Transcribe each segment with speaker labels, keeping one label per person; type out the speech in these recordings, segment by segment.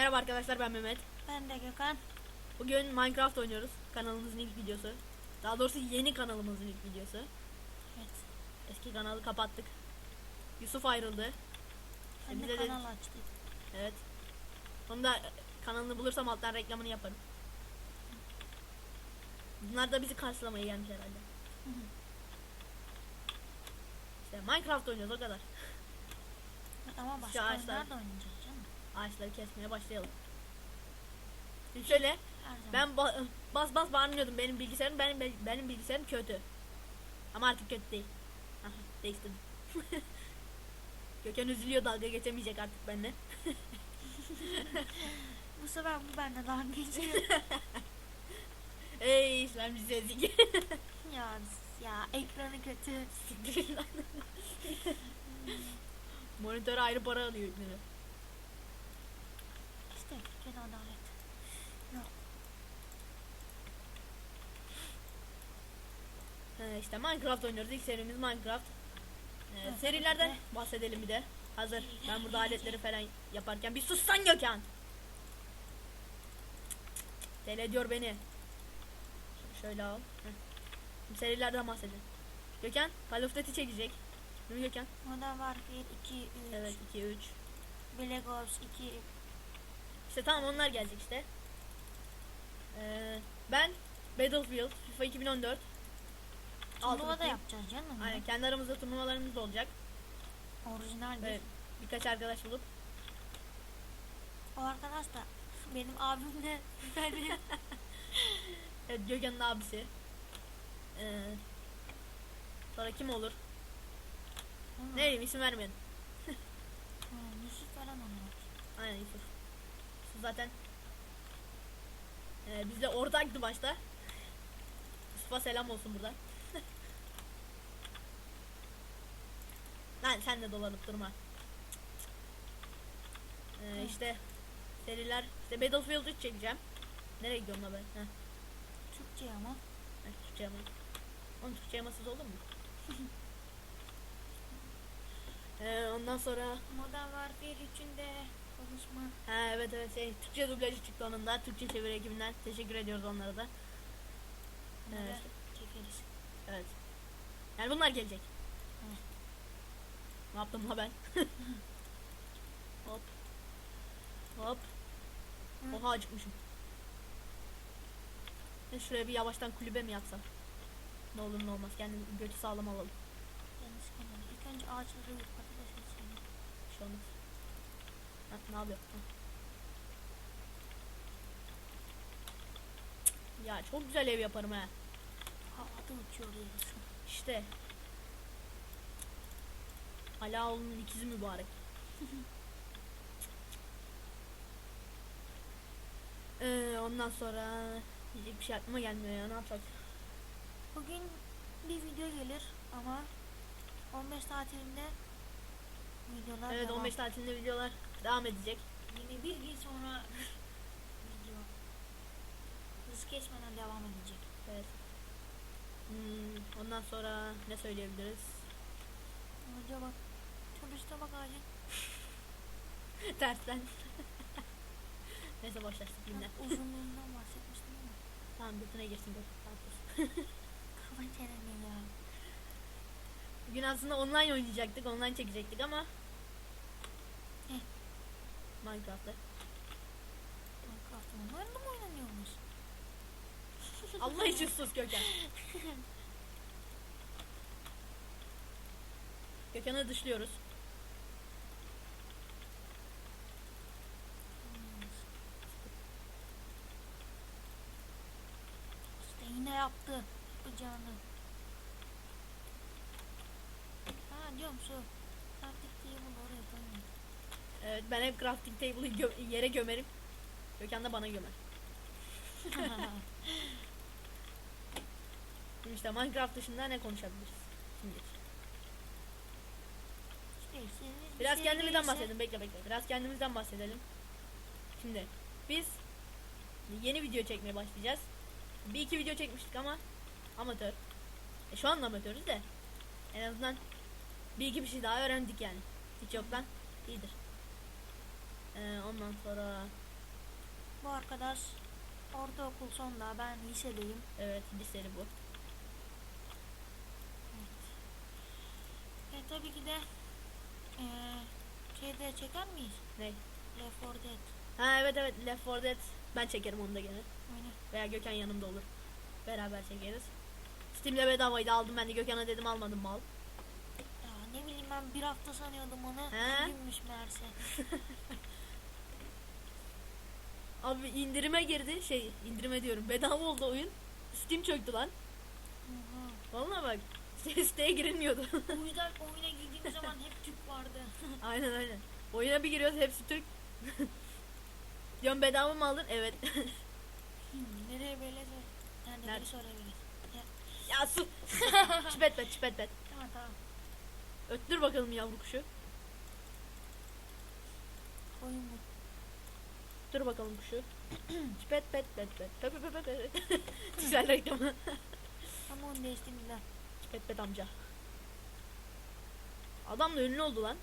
Speaker 1: Merhaba arkadaşlar ben Mehmet.
Speaker 2: Ben de Gökhan.
Speaker 1: Bugün Minecraft oynuyoruz. Kanalımızın ilk videosu. Daha doğrusu yeni kanalımızın ilk videosu.
Speaker 2: Evet.
Speaker 1: Eski kanalı kapattık. Yusuf ayrıldı.
Speaker 2: Ben
Speaker 1: bize
Speaker 2: de
Speaker 1: de-
Speaker 2: kanal açtık.
Speaker 1: Evet. Onu da kanalını bulursam alttan reklamını yaparım. Bunlar da bizi karşılamaya gelmiş herhalde.
Speaker 2: Hı hı.
Speaker 1: İşte Minecraft oynuyoruz o kadar.
Speaker 2: Ama başka oyunlar da oynayacağız.
Speaker 1: Ağaçları kesmeye başlayalım. Şimdi şöyle ben ba- bas bas bağırıyordum benim bilgisayarım benim benim bilgisayarım kötü. Ama artık kötü değil. Aha, değiştirdim. Gökhan üzülüyor dalga geçemeyecek artık benimle.
Speaker 2: Bu sefer bu bende daha geçiyor.
Speaker 1: Ey İslam ezik.
Speaker 2: ya ya ekranı kötü.
Speaker 1: Monitör ayrı para alıyor
Speaker 2: Türkiye'de adalet. Yok.
Speaker 1: He, işte Minecraft oynuyoruz. İlk serimiz Minecraft. Ee,
Speaker 2: Evet,
Speaker 1: serilerden
Speaker 2: evet.
Speaker 1: bahsedelim bir de. Hazır. Ben burada aletleri falan yaparken bir sussan Gökhan. Deli ediyor beni. Şöyle al. Heh. Serilerden bahsedelim. Gökhan Call of Duty çekecek. Değil mi Gökhan?
Speaker 2: Modern Warfare 2, 3,
Speaker 1: Evet 2 3.
Speaker 2: Black Ops 2.
Speaker 1: İşte tamam onlar gelecek işte. Ee, ben Battlefield FIFA 2014
Speaker 2: Turnuva da yapacağız canım.
Speaker 1: Aynen kendi aramızda turnuvalarımız da olacak.
Speaker 2: Orijinal bir.
Speaker 1: Ve birkaç arkadaş bulup
Speaker 2: O arkadaş da benim abim de benim.
Speaker 1: Evet Gökhan'ın abisi. Ee, sonra kim olur? Ne bileyim isim vermedim.
Speaker 2: Hı, Yusuf falan onlar.
Speaker 1: Aynen Yusuf. Zaten ee, bizle ortaktı başta. Yusuf'a selam olsun burada. Lan sen de dolanıp durma. Ee, işte seriler işte Battlefield 3 çekeceğim. Nereye gidiyorum la ben? Heh,
Speaker 2: Türkçe ama.
Speaker 1: heh, Türkçe yama. Oğlum Türkçe yamasız olur mu? ee, ondan sonra
Speaker 2: Modern Warfare 3'ün de konuşma.
Speaker 1: Ha evet evet şey Türkçe dublajı çıktı onun da Türkçe çeviri ekibinden teşekkür ediyoruz onlara da.
Speaker 2: Onları
Speaker 1: Evet.
Speaker 2: çekeriz.
Speaker 1: Evet. Yani bunlar gelecek.
Speaker 2: Hı.
Speaker 1: Ne yaptım la ben? Hop. Hop.
Speaker 2: Hı.
Speaker 1: Oha acıkmışım. Ben şuraya bir yavaştan kulübe mi yapsam? Ne olur ne olmaz kendim götü sağlam alalım.
Speaker 2: Yanlış konuda. İlk önce ağaçları patates etselim.
Speaker 1: Bir şey olmaz. Ha, ne yapıyor? Ya çok güzel ev yaparım ha.
Speaker 2: Havada uçuyor.
Speaker 1: İşte. Alaoğlu'nun ikizi mübarek. ee, ondan sonra diyecek bir şey aklıma gelmiyor ya ne yapacak?
Speaker 2: Bugün bir video gelir ama 15 tatilinde videolar
Speaker 1: Evet
Speaker 2: devam.
Speaker 1: 15 tatilinde videolar devam edecek.
Speaker 2: Yine bir gün sonra video hız kesmeden devam edecek.
Speaker 1: Evet. Hmm, ondan sonra ne söyleyebiliriz?
Speaker 2: Hoca bak. Turiste bak ağacı.
Speaker 1: Tersten. Neyse boş ver dinle.
Speaker 2: Ben Uzunluğundan bahsetmiştim ama.
Speaker 1: Tamam götüne girsin götür.
Speaker 2: Kafa çeneni ya.
Speaker 1: Bugün aslında online oynayacaktık, online çekecektik ama. Minecraft'ta.
Speaker 2: Minecraft oyunlarında mı oynanıyormuş?
Speaker 1: Allah için sus Gökhan. Gökhan'ı dışlıyoruz.
Speaker 2: İşte yine yaptı yapacağını. Ha diyorum şu
Speaker 1: Evet ben hep crafting table'ı gö- yere gömerim. Gökhan da bana gömer. Şimdi işte Minecraft dışında ne konuşabiliriz? Şimdi. Biraz
Speaker 2: siz
Speaker 1: kendimizden bahsedelim. Bekle bekle. Biraz kendimizden bahsedelim. Şimdi biz yeni video çekmeye başlayacağız. Bir iki video çekmiştik ama amatör. E, şu an amatörüz de. En azından bir iki bir şey daha öğrendik yani. Hiç yoktan iyidir. Ee, ondan sonra
Speaker 2: Bu arkadaş ortaokul sonda ben lisedeyim.
Speaker 1: Evet liseli bu.
Speaker 2: E tabii ki de eee şeyde çeker miyiz?
Speaker 1: Ne?
Speaker 2: Left 4 Dead.
Speaker 1: Ha evet evet Left 4 Dead. Ben çekerim onu da gene.
Speaker 2: Aynen.
Speaker 1: Veya Gökhan yanımda olur. Beraber çekeriz. Steam'de bedavaydı aldım ben de Gökhan'a dedim almadım mal.
Speaker 2: Ya ne bileyim ben bir hafta sanıyordum onu.
Speaker 1: He?
Speaker 2: Günmüş meğerse.
Speaker 1: Abi indirime girdi. Şey indirime diyorum. Bedava oldu oyun. Steam çöktü lan.
Speaker 2: Oha.
Speaker 1: Vallahi bak. Siteye girilmiyordu.
Speaker 2: O yüzden oyuna girdiğim zaman hep Türk vardı.
Speaker 1: aynen aynen. Oyuna bir giriyoruz hepsi Türk. Diyorum bedava mı aldın? Evet.
Speaker 2: Hmm, Nereye böyle sor. Yani
Speaker 1: Nerede?
Speaker 2: sorabilir. Ya,
Speaker 1: ya sus. çipet bet çipet bet.
Speaker 2: tamam tamam.
Speaker 1: Öttür bakalım yavru kuşu.
Speaker 2: Oyun bu.
Speaker 1: Dur bakalım kuşu. çipet bet bet bet. Pep pep pep pep. Güzel reklamı.
Speaker 2: Ama onu değiştirdiler.
Speaker 1: çipet bet amca. Adam da ünlü oldu lan.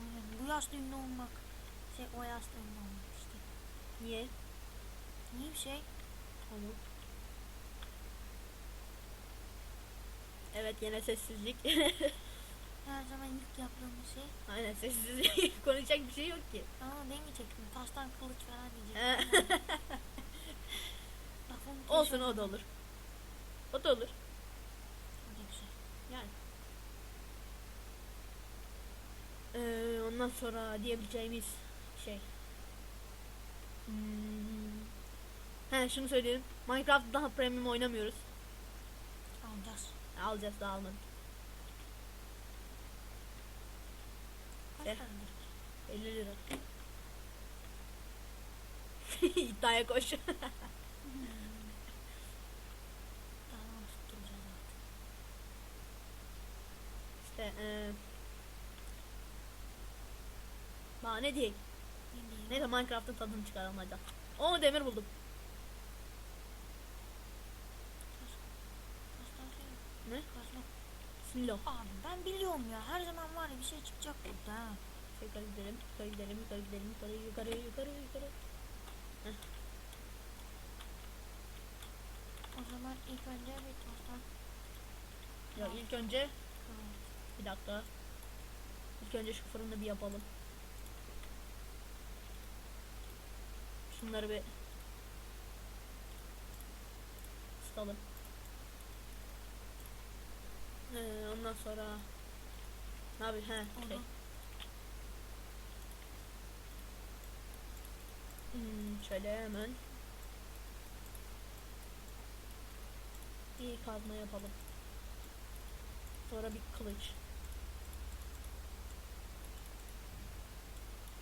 Speaker 2: Aynen. Bu yaşta ünlü olmak. Şey o yaşta ünlü olmak işte.
Speaker 1: Niye?
Speaker 2: Niye bir şey?
Speaker 1: Tamam. Evet yine sessizlik.
Speaker 2: Her zaman ilk yaptığımız şey.
Speaker 1: Aynen sessizlik. Konuşacak bir şey yok ki.
Speaker 2: Ama demeyecektim. Taştan kılıç falan diyecektim. Lafım
Speaker 1: Olsun o da olur. O da olur.
Speaker 2: O da güzel.
Speaker 1: Yani. Ee, ondan sonra diyebileceğimiz şey. Hmm. He şunu söyleyelim. Minecraft daha premium oynamıyoruz.
Speaker 2: Alacağız.
Speaker 1: Alacağız daha almadık.
Speaker 2: Paradır?
Speaker 1: 50 lira. İddiaya koş.
Speaker 2: Tamam tutturacağız artık.
Speaker 1: işte eee Daha ne diyeyim?
Speaker 2: Ne?
Speaker 1: Neyse Minecraft'ın tadını çıkaralım hadi. Oo demir buldum.
Speaker 2: Taştan şey yok.
Speaker 1: Ne?
Speaker 2: Kazma.
Speaker 1: Bismillah.
Speaker 2: Abi ben biliyorum ya. Her zaman var ya bir şey çıkacak burada ha.
Speaker 1: Yukarı gidelim, yukarı gidelim, yukarı gidelim, yukarı, yukarı, yukarı, yukarı.
Speaker 2: O zaman ilk önce bir taştan
Speaker 1: Ya ilk önce
Speaker 2: kazma.
Speaker 1: bir dakika. İlk önce şu fırını bir yapalım. Şunları bir ısıtalım. Ee, ondan sonra ne yapayım? He, şey.
Speaker 2: Onu.
Speaker 1: Hmm, şöyle hemen bir kazma yapalım. Sonra bir kılıç.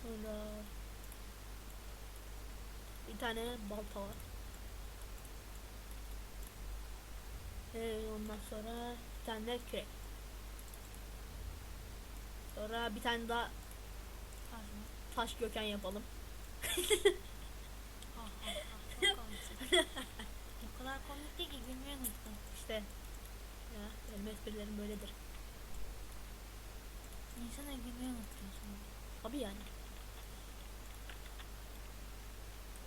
Speaker 1: Sonra bir tane balta var. Ee, ondan sonra bir tane de kürek. Sonra bir tane daha taş göken yapalım.
Speaker 2: Çok komiksin. o kadar komik değil ki gülmeyi unuttum.
Speaker 1: İşte ya benim esprilerim böyledir.
Speaker 2: İnsana gülmeyi unutuyorsun.
Speaker 1: Tabii yani.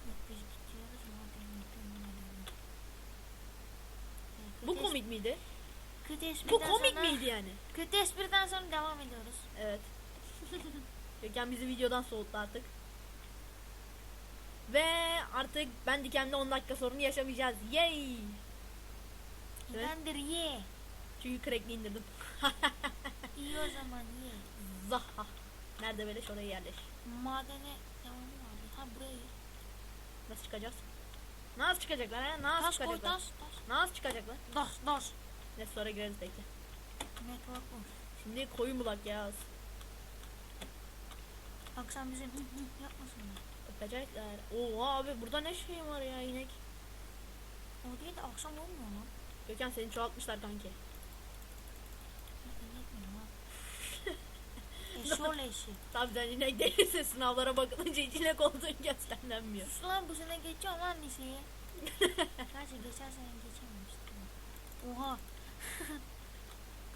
Speaker 2: Yok biz bitiyoruz madem muhtemelen.
Speaker 1: Bu komik miydi?
Speaker 2: Kötü
Speaker 1: Bu
Speaker 2: espriden
Speaker 1: komik
Speaker 2: sonra,
Speaker 1: miydi yani?
Speaker 2: Kötü espriden sonra devam ediyoruz.
Speaker 1: Evet. Gökhan bizi videodan soğuttu artık. Ve artık ben dikemde 10 dakika sorunu yaşamayacağız. Yay! Evet.
Speaker 2: Bendir ye.
Speaker 1: Çünkü crackli indirdim.
Speaker 2: İyi o zaman ye.
Speaker 1: Zaha. Nerede böyle şuraya yerleş.
Speaker 2: Madene devamı vardı. Ha burayı.
Speaker 1: Nasıl çıkacağız? Nasıl çıkacaklar ha? Nasıl
Speaker 2: Taş koy
Speaker 1: çıkacaklar?
Speaker 2: taş taş.
Speaker 1: Nasıl çıkacaklar?
Speaker 2: Taş taş.
Speaker 1: Ne sonra gireriz bekle.
Speaker 2: Network bu.
Speaker 1: Şimdi koyun bulak ya.
Speaker 2: Akşam bizim hı hı yapmasınlar.
Speaker 1: Öpecekler. Oha abi burada ne şey var ya inek.
Speaker 2: O değil de akşam olmuyor lan.
Speaker 1: Gökhan seni çoğaltmışlar kanki.
Speaker 2: Ben yetmiyor ha. Eşol eşi.
Speaker 1: Tabii sen inek değilse sınavlara bakılınca inek olduğun gösterlenmiyor.
Speaker 2: Sus lan bu sene geçiyorum lan liseyi. Gerçi geçen sene geçememiştim. Oha.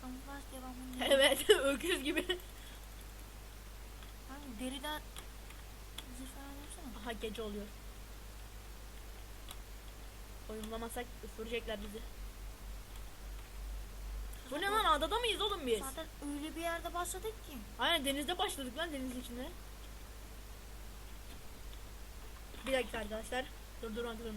Speaker 2: Kamuflaj devamında.
Speaker 1: Evet öküz gibi.
Speaker 2: Hangi deriden zırh falan yapsana.
Speaker 1: Aha gece oluyor. Oyunlamasak ısıracaklar bizi. Bu ne lan adada mıyız oğlum biz?
Speaker 2: Zaten öyle bir yerde başladık ki.
Speaker 1: Aynen denizde başladık lan denizin içinde. Bir dakika arkadaşlar. Durdurmak zorunda